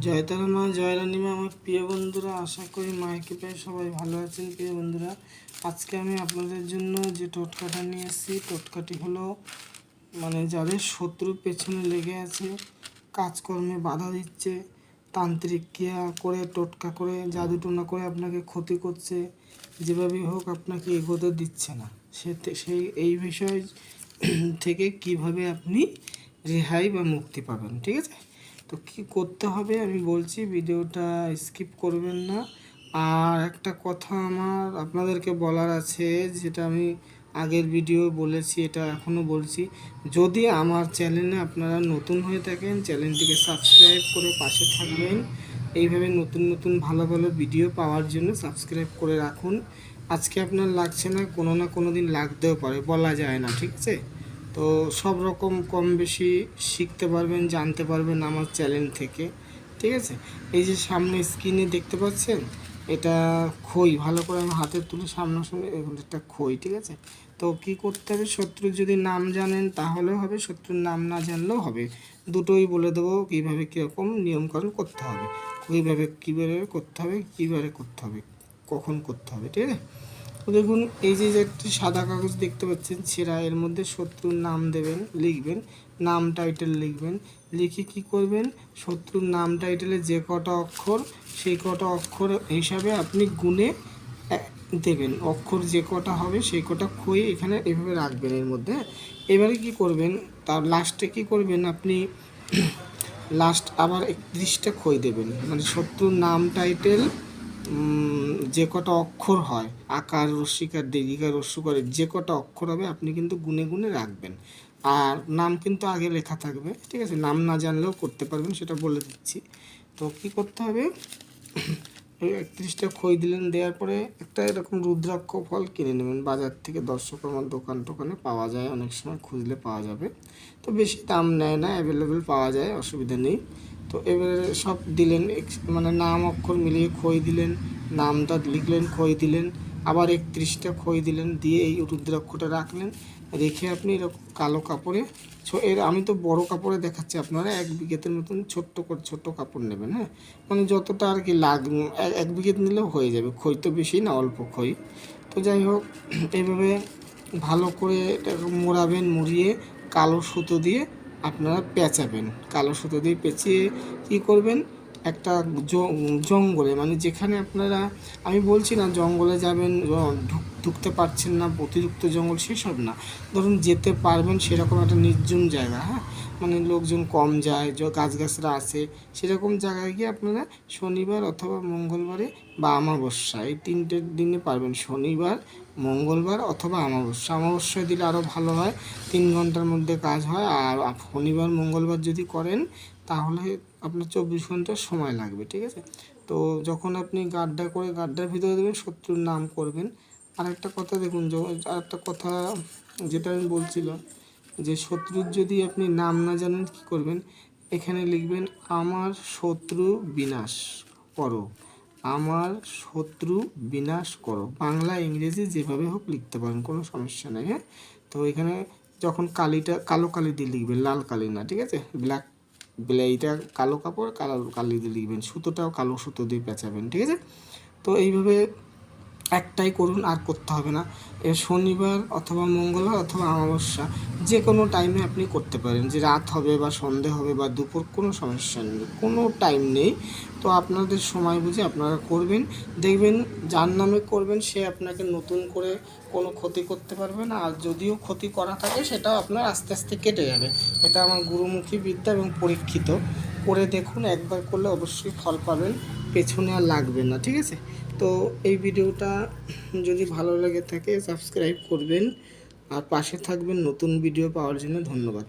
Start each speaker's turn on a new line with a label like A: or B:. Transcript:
A: জয়তারা মা জয়রানী মা আমার প্রিয় বন্ধুরা, আশা করি মায়েকে পেয়ে সবাই ভালো আছেন, প্রিয় বন্ধুরা। আজকে আমি আপনাদের জন্য যে টোটকাটা নিয়ে এসেছি, টোটকাটি হলো মানে যাদের শত্রু পেছনে লেগে আছে, কাজকর্মে বাধা দিচ্ছে, তান্ত্রিক ক্রিয়া করে, টোটকা করে জাদু টোনা করে আপনাকে ক্ষতি করছে, যেভাবেই হোক আপনাকে এগোতে দিচ্ছে না। সে সেই, এই বিষয় থেকে কীভাবে আপনি রেহাই বা মুক্তি পাবেন, ঠিক আছে? তো কি করতে হবে আমি বলছি, ভিডিওটা স্কিপ করবেন না। আর একটা কথা আমার আপনাদেরকে বলার আছে, যেটা আমি আগের ভিডিও বলেছি, এটা এখনও বলছি। যদি আমার চ্যানেলে আপনারা নতুন হয়ে থাকেন চ্যানেলটিকে সাবস্ক্রাইব করে পাশে থাকবেন। এইভাবে নতুন নতুন ভালো ভালো ভিডিও পাওয়ার জন্য সাবস্ক্রাইব করে রাখুন। আজকে আপনার লাগছে না, কোনো না কোনো দিন লাগতেও পারে, বলা যায় না, ঠিক আছে? তো সব রকম কম বেশি শিখতে পারবেন, জানতে পারবেন আমার চ্যানেল থেকে। ঠিক আছে? এই যে সামনে স্ক্রিনে দেখতে পাচ্ছেন? এটা খই, ভালো করে আমি হাতে তুলে সামনাসামনি এগুলো একটা খই, ঠিক আছে? তো কি করতে হবে? শত্রুর যদি নাম জানেন তাহলেও হবে, শত্রুর নাম না জানলেও হবে। দুটোই বলে দেবো কীভাবে কীরকম নিয়মকানুন করতে হবে। কীভাবে কীভাবে করতে হবে, কীভাবে করতে হবে, কখন করতে হবে, ঠিক আছে? দেখুন, এই যে একটি সাদা কাগজ দেখতে পাচ্ছেন ছেঁড়া এর মধ্যে শত্রুর নাম দেবেন, লিখবেন, নাম টাইটেল লিখবেন, লিখে কি করবেন? শত্রুর নাম টাইটেলে যে কটা অক্ষর, সেই কটা অক্ষর হিসাবে আপনি গুনে দেবেন। অক্ষর যে কটা হবে, সেই কটা খুঁয়ে এখানে এভাবে রাখবেন এর মধ্যে। এবারে কি করবেন? তার লাস্টে কি করবেন? আপনি লাস্ট আবার একত্রিশটা খই দেবেন। মানে শত্রুর নাম টাইটেল যে কটা অক্ষর হয়, আকার রস্যিকার দীর্ঘিকার, রস্যকারের যে কটা অক্ষর হবে, আপনি কিন্তু গুনে গুনে রাখবেন। আর নাম কিন্তু আগে লেখা থাকবে, ঠিক আছে? নাম না জানলেও করতে পারবেন, সেটা বলে দিচ্ছি। তো কি করতে হবে? একত্রিশটা খই দিলেন, দেওয়ার পরে একটা এরকম রুদ্রাক্ষ ফল কিনে নেবেন। বাজার থেকে দর্শক আমার দোকান টোকানে পাওয়া যায়, অনেক সময় খুঁজলে পাওয়া যাবে। তো বেশি দাম নেয় না অ্যাভেলেবেল পাওয়া যায়, অসুবিধা নেই। তো এবারে সব দিলেন মানে নাম অক্ষর মিলিয়ে খই দিলেন, নামটা লিখলেন, খই দিলেন। আবার একত্রিশটা খই দিলেন, দিয়ে এই রুদ্রাক্ষটা রাখলেন। রেখে আপনি এরকম কালো কাপড়ে এর আমি তো বড় কাপড়ে দেখাচ্ছি আপনারা, এক বিঘেতের মতন ছোট্ট করে ছোট্ট কাপড় নেবেন হ্যাঁ? মানে যতটা আর কি লাগ এক- বিঘেত নিলেও হয়ে যাবে, খই তো বেশি না, অল্প খই। তো যাই হোক, এভাবে ভালো করে মোড়াবেন, মুড়িয়ে কালো সুতো দিয়ে আপনারা পেঁচাবেন। কালো সুতো দিয়ে পেঁচিয়ে কী করবেন? একটা জঙ্গলে মানে যেখানে আপনারা আমি বলছি না জঙ্গলে যাবেন ঢুক- ঢুকতে পারছেন না, অতিরিক্ত জঙ্গল সেসব না। ধরুন যেতে পারবেন সেরকম একটা নির্জন জায়গা হ্যাঁ? মানে লোকজন কম যায় গাছগাছরা আছে, সেরকম জায়গায় গিয়ে আপনারা শনিবার অথবা মঙ্গলবারে বা আমাবস্যা এই তিনটে দিনে পারবেন। শনিবার, মঙ্গলবার অথবা আমাবস্যা আমাবস্যায় দিলে আরও ভালো হয়, তিন ঘণ্টার মধ্যে কাজ হয়। আর শনিবার, মঙ্গলবার যদি করেন, তাহলে আপনার চব্বিশ ঘণ্টা সময় লাগবে, ঠিক আছে? তো যখন আপনি গাড্ডা করে, গাড্ডার ভিতরে দেবেন, শত্রুর নাম করবেন আর একটা কথা দেখুন আর একটা কথা যেটা আমি বলছিলাম, যে শত্রুর যদি আপনি নাম না জানেন কি করবেন? এখানে লিখবেন, আমার শত্রু বিনাশ করো। আমার শত্রু বিনাশ করো। বাংলা, ইংরেজি যেভাবে হোক লিখতে পারেন, কোনো সমস্যা নেই হ্যাঁ? তো এখানে যখন কালিটা, কালো কালি দিয়ে লিখবেন, লাল কালি না, ঠিক আছে? ব্ল্যাক, ব্লে, এইটা কালো কাপড়, কালো কালি দিয়ে লিখবেন, সুতোটাও কালো সুতো দিয়ে পেঁচাবেন, ঠিক আছে? তো এইভাবে একটাই করুন, আর করতে হবে না। শনিবার অথবা মঙ্গলবার অথবা অমাবস্যা, যে কোনো টাইমে আপনি করতে পারেন। যে রাত হবে বা সন্ধে হবে বা দুপুর, কোনো সমস্যা নেই। কোনো টাইম নেই। তো আপনাদের সময় বুঝে আপনারা করবেন। দেখবেন যার নামে করবেন, সে আপনাকে নতুন করে কোনো ক্ষতি করতে পারবে না। আর যদিও ক্ষতি করা থাকে, সেটাও আপনার আস্তে আস্তে কেটে যাবে। এটা আমার গুরুমুখী বিদ্যা এবং পরীক্ষিত। করে দেখুন, একবার করলে অবশ্যই ফল পাবেন। পেছনে আর লাগবে না, ঠিক আছে? তো এই ভিডিওটা যদি ভালো লেগে থাকে, সাবস্ক্রাইব করবেন। আর পাশে থাকবেন নতুন ভিডিও পাওয়ার জন্য ধন্যবাদ।